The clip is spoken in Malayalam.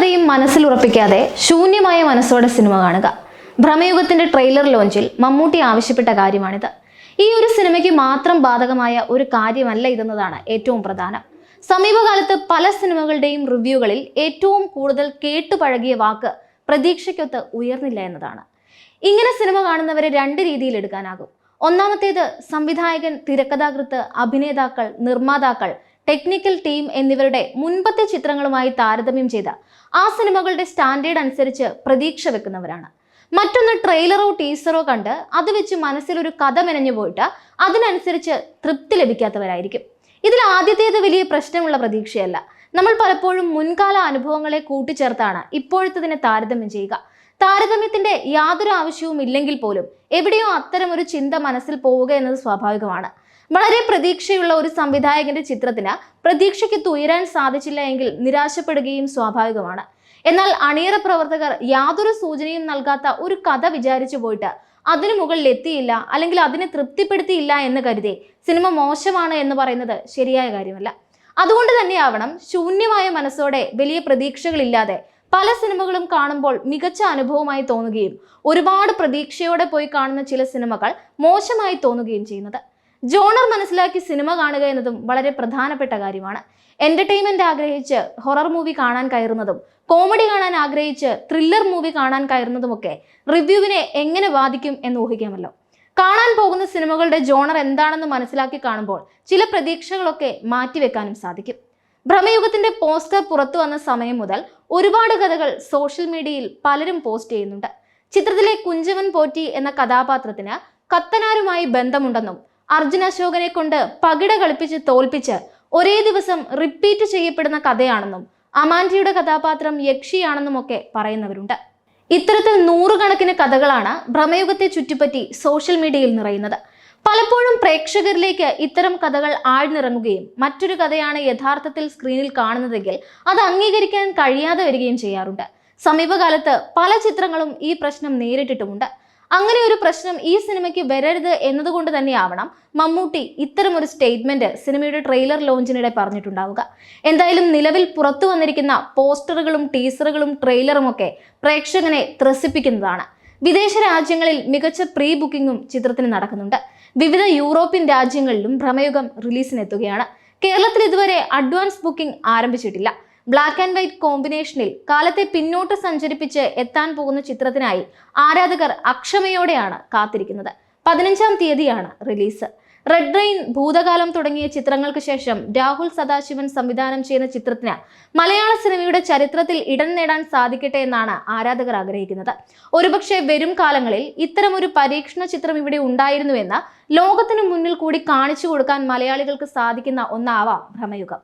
കഥയും മനസ്സിൽ ഉറപ്പിക്കാതെ ശൂന്യമായ മനസ്സോടെ സിനിമ കാണുക. ഭ്രമയുഗത്തിന്റെ ട്രെയിലർ ലോഞ്ചിൽ മമ്മൂട്ടി ആവശ്യപ്പെട്ട കാര്യമാണിത്. ഈ ഒരു സിനിമയ്ക്ക് മാത്രം ബാധകമായ ഒരു കാര്യമല്ല ഇതെന്നതാണ് ഏറ്റവും പ്രധാനം. സമീപകാലത്ത് പല സിനിമകളുടെയും റിവ്യൂകളിൽ ഏറ്റവും കൂടുതൽ കേട്ടുപഴകിയ വാക്ക് പ്രതീക്ഷയ്ക്കൊത്ത് ഉയർന്നില്ല എന്നതാണ്. ഇങ്ങനെ സിനിമ കാണുന്നവരെ രണ്ട് രീതിയിൽ എടുക്കാനാകും. ഒന്നാമത്തേത് സംവിധായകൻ തിരക്കഥാകൃത്ത് അഭിനേതാക്കൾ നിർമ്മാതാക്കൾ ടെക്നിക്കൽ ടീം എന്നിവരുടെ മുൻപത്തെ ചിത്രങ്ങളുമായി താരതമ്യം ചെയ്ത ആ സിനിമകളുടെ സ്റ്റാൻഡേർഡ് അനുസരിച്ച് പ്രതീക്ഷ വെക്കുന്നവരാണ്. മറ്റൊന്ന് ട്രെയിലറോ ടീസറോ കണ്ട് അത് വെച്ച് മനസ്സിലൊരു കഥ മെനഞ്ഞു പോയിട്ട് അതിനനുസരിച്ച് തൃപ്തി ലഭിക്കാത്തവരായിരിക്കും. ഇതിൽ ആദ്യത്തേത് വലിയ പ്രശ്നമുള്ള പ്രതീക്ഷയല്ല. നമ്മൾ പലപ്പോഴും മുൻകാല അനുഭവങ്ങളെ കൂട്ടിച്ചേർത്താണ് ഇപ്പോഴത്തെതിനെ താരതമ്യം ചെയ്യുക. താരതമ്യത്തിന്റെ യാതൊരു ആവശ്യവും ഇല്ലെങ്കിൽ പോലും എവിടെയോ അത്തരം ഒരു ചിന്ത മനസ്സിൽ പോവുക എന്നത് സ്വാഭാവികമാണ്. വളരെ പ്രതീക്ഷയുള്ള ഒരു സംവിധായകന്റെ ചിത്രത്തിന് പ്രതീക്ഷയ്ക്ക് തുയരാൻ സാധിച്ചില്ല എങ്കിൽ നിരാശപ്പെടുകയും സ്വാഭാവികമാണ്. എന്നാൽ അണിയറ പ്രവർത്തകർ യാതൊരു സൂചനയും നൽകാത്ത ഒരു കഥ വിചാരിച്ചു പോയിട്ട് അതിനു മുകളിൽ എത്തിയില്ല അല്ലെങ്കിൽ അതിനെ തൃപ്തിപ്പെടുത്തിയില്ല എന്ന് കരുതി സിനിമ മോശമാണ് എന്ന് പറയുന്നത് ശരിയായ കാര്യമല്ല. അതുകൊണ്ട് തന്നെയാവണം ശൂന്യമായ മനസ്സോടെ വലിയ പ്രതീക്ഷകളില്ലാതെ പല സിനിമകളും കാണുമ്പോൾ മികച്ച അനുഭവമായി തോന്നുകയും ഒരുപാട് പ്രതീക്ഷയോടെ പോയി കാണുന്ന ചില സിനിമകൾ മോശമായി തോന്നുകയും ചെയ്യുന്നത്. ജോണർ മനസ്സിലാക്കി സിനിമ കാണുക എന്നതും വളരെ പ്രധാനപ്പെട്ട കാര്യമാണ്. എന്റർടൈൻമെന്റ് ആഗ്രഹിച്ച് ഹൊറർ മൂവി കാണാൻ കയറുന്നതും കോമഡി കാണാൻ ആഗ്രഹിച്ച് ത്രില്ലർ മൂവി കാണാൻ കയറുന്നതുമൊക്കെ റിവ്യൂവിനെ എങ്ങനെ ബാധിക്കും എന്ന് ഊഹിക്കാമല്ലോ. കാണാൻ പോകുന്ന സിനിമകളുടെ ജോണർ എന്താണെന്ന് മനസ്സിലാക്കി കാണുമ്പോൾ ചില പ്രതീക്ഷകളൊക്കെ മാറ്റിവെക്കാനും സാധിക്കും. ഭ്രമയുഗത്തിന്റെ പോസ്റ്റർ പുറത്തു വന്ന സമയം മുതൽ ഒരുപാട് കഥകൾ സോഷ്യൽ മീഡിയയിൽ പലരും പോസ്റ്റ് ചെയ്യുന്നുണ്ട്. ചിത്രത്തിലെ കുഞ്ചവൻ പോറ്റി എന്ന കഥാപാത്രത്തിന് കത്തനാരുമായി ബന്ധമുണ്ടെന്നും അർജുൻ അശോകനെ കൊണ്ട് പകിട കളിപ്പിച്ച് തോൽപ്പിച്ച് ഒരേ ദിവസം റിപ്പീറ്റ് ചെയ്യപ്പെടുന്ന കഥയാണെന്നും അമാൻഡിയുടെ കഥാപാത്രം യക്ഷിയാണെന്നും ഒക്കെ പറയുന്നവരുണ്ട്. ഇത്തരത്തിൽ നൂറുകണക്കിന് കഥകളാണ് ഭ്രമയുഗത്തെ ചുറ്റിപ്പറ്റി സോഷ്യൽ മീഡിയയിൽ നിറയുന്നത്. പലപ്പോഴും പ്രേക്ഷകരിലേക്ക് ഇത്തരം കഥകൾ ആഴ്ന്നിറങ്ങുകയും മറ്റൊരു കഥയാണ് യഥാർത്ഥത്തിൽ സ്ക്രീനിൽ കാണുന്നതെങ്കിൽ അത് അംഗീകരിക്കാൻ കഴിയാതെ വരികയും ചെയ്യാറുണ്ട്. സമീപകാലത്ത് പല ചിത്രങ്ങളും ഈ പ്രശ്നം നേരിട്ടിട്ടുമുണ്ട്. അങ്ങനെ ഒരു പ്രശ്നം ഈ സിനിമയ്ക്ക് വരരുത് എന്നതുകൊണ്ട് തന്നെയാവണം മമ്മൂട്ടി ഇത്തരം ഒരു സ്റ്റേറ്റ്മെന്റ് സിനിമയുടെ ട്രെയിലർ ലോഞ്ചിനിടെ പറഞ്ഞിട്ടുണ്ടാവുക. എന്തായാലും നിലവിൽ പുറത്തു വന്നിരിക്കുന്ന പോസ്റ്ററുകളും ടീസറുകളും ട്രെയിലറും ഒക്കെ പ്രേക്ഷകനെ ത്രസിപ്പിക്കുന്നതാണ്. വിദേശ രാജ്യങ്ങളിൽ മികച്ച പ്രീ ബുക്കിംഗും ചിത്രത്തിന് നടക്കുന്നുണ്ട്. വിവിധ യൂറോപ്യൻ രാജ്യങ്ങളിലും ഭ്രമയുഗം റിലീസിനെത്തുകയാണ്. കേരളത്തിൽ ഇതുവരെ അഡ്വാൻസ് ബുക്കിംഗ് ആരംഭിച്ചിട്ടില്ല. ബ്ലാക്ക് ആൻഡ് വൈറ്റ് കോമ്പിനേഷനിൽ കാലത്തെ പിന്നോട്ട് സഞ്ചരിപ്പിച്ച് എത്താൻ പോകുന്ന ചിത്രത്തിനായി ആരാധകർ അക്ഷമയോടെയാണ് കാത്തിരിക്കുന്നത്. പതിനഞ്ചാം തീയതിയാണ് റിലീസ്. റെഡ് റെയിൻ ഭൂതകാലം തുടങ്ങിയ ചിത്രങ്ങൾക്ക് ശേഷം രാഹുൽ സദാശിവൻ സംവിധാനം ചെയ്യുന്ന ചിത്രത്തിന് മലയാള സിനിമയുടെ ചരിത്രത്തിൽ ഇടം നേടാൻ സാധിക്കട്ടെ എന്നാണ് ആരാധകർ ആഗ്രഹിക്കുന്നത്. ഒരുപക്ഷെ വരും കാലങ്ങളിൽ ഇത്തരമൊരു പരീക്ഷണ ചിത്രം ഇവിടെ ഉണ്ടായിരുന്നുവെന്ന് ലോകത്തിനു മുന്നിൽ കൂടി കാണിച്ചു കൊടുക്കാൻ മലയാളികൾക്ക് സാധിക്കുന്ന ഒന്നാവാം ഭ്രമയുഗം.